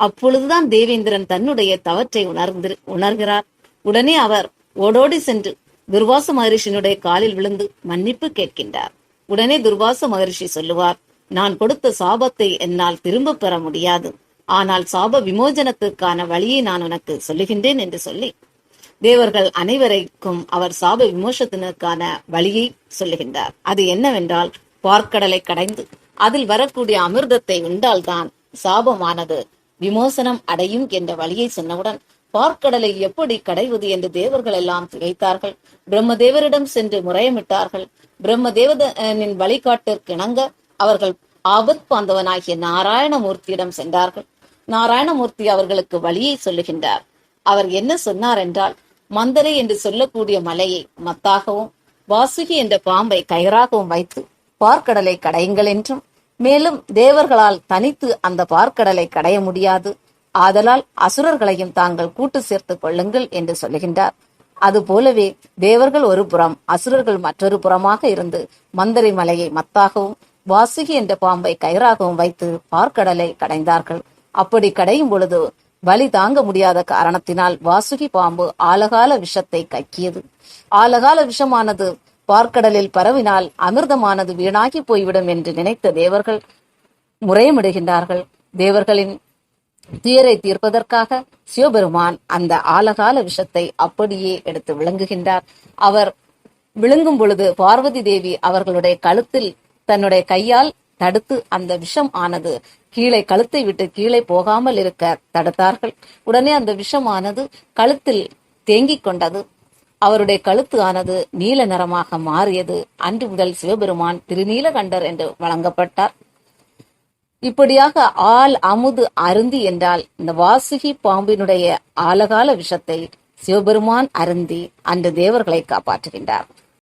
அப்பொழுதுதான் தேவேந்திரன் தன்னுடைய தவற்றை உணர்ந்து உணர்கிறார். உடனே அவர் ஓடோடி சென்று துர்வாச மகரிஷினுடைய காலில் விழுந்து மன்னிப்பு கேட்கின்றார். உடனே துர்வாச மகரிஷி சொல்லுவார் நான் கொடுத்த சாபத்தை என்னால் திரும்ப பெற முடியாது. ஆனால் சாப விமோசனத்துக்கான வழியை நான் உனக்கு சொல்லுகின்றேன் என்று சொல்லி தேவர்கள் அனைவரைக்கும் அவர் சாப விமோசனத்திற்கான வழியை சொல்லுகின்றார். அது என்னவென்றால் பார்க்கடலை கடைந்து அதில் வரக்கூடிய அமிர்தத்தை உண்டால்தான் சாபமானது. விமோசனம் அடையும் என்ற வழியை சொன்னவுடன் பார்க்கடலை எப்படி கடைவது என்று தேவர்கள் எல்லாம் திகைத்தார்கள். பிரம்மதேவரிடம் சென்று முறையமிட்டார்கள். பிரம்ம தேவதனின் வழிகாட்டிற்கு இணங்க அவர்கள் ஆபத் பாந்தவனாகிய நாராயணமூர்த்தியிடம் சென்றார்கள். நாராயணமூர்த்தி அவர்களுக்கு வழியை சொல்லுகின்றார். அவர் என்ன சொன்னார் என்றால் மந்தரை என்று சொல்லக்கூடிய மலையை மத்தாகவும் வாசுகி என்ற பாம்பை கயிறாகவும் வைத்து பார்க்கடலை கடையுங்கள் என்றும் மேலும் தேவர்களால் தனித்து அந்த பார்க்கடலை கடைய முடியாது. ஆதலால் அசுரர்களையும் தாங்கள் கூட்டு சேர்த்துக் கொள்ளுங்கள் என்று சொல்லுகின்றார். அதுபோலவே தேவர்கள் ஒரு புறம் அசுரர்கள் மற்றொரு புறமாக இருந்து மந்தரி மலையை மத்தாகவும் வாசுகி என்ற பாம்பை கயிறாகவும் வைத்து பார்க்கடலை கடைந்தார்கள். அப்படி கடையும் பொழுது வலி தாங்க முடியாத காரணத்தினால் வாசுகி பாம்பு ஆலகால விஷத்தை கக்கியது. ஆலகால விஷமானது பார்க்கடலில் பரவினால் அமிர்தமானது வீணாகி போய்விடும் என்று நினைத்த தேவர்கள் முறையமிடுகின்றார்கள் தேவர்களின் துயரை தீர்ப்பதற்காக சிவபெருமான் அந்த ஆலகால விஷத்தை அப்படியே எடுத்து விளங்குகின்றார். அவர் விழுங்கும் பொழுது பார்வதி தேவி அவர்களுடைய கழுத்தில் தன்னுடைய கையால் தடுத்து அந்த விஷம் ஆனது கீழே கழுத்தை விட்டு கீழே போகாமல் இருக்க தடுத்தார்கள். உடனே அந்த விஷமானது கழுத்தில் தேங்கிக் கொண்டது. அவருடைய கழுத்து ஆனது நீல நிறமாக மாறியது. அன்று முதல் சிவபெருமான் திருநீலகண்டர் என்று வழங்கப்பட்டார். இப்படியாக ஆள் அமுது அருந்தி என்றால் இந்த வாசுகி பாம்பினுடைய ஆலகால விஷத்தை சிவபெருமான் அருந்தி அன்று தேவர்களை காப்பாற்றுகின்றார்.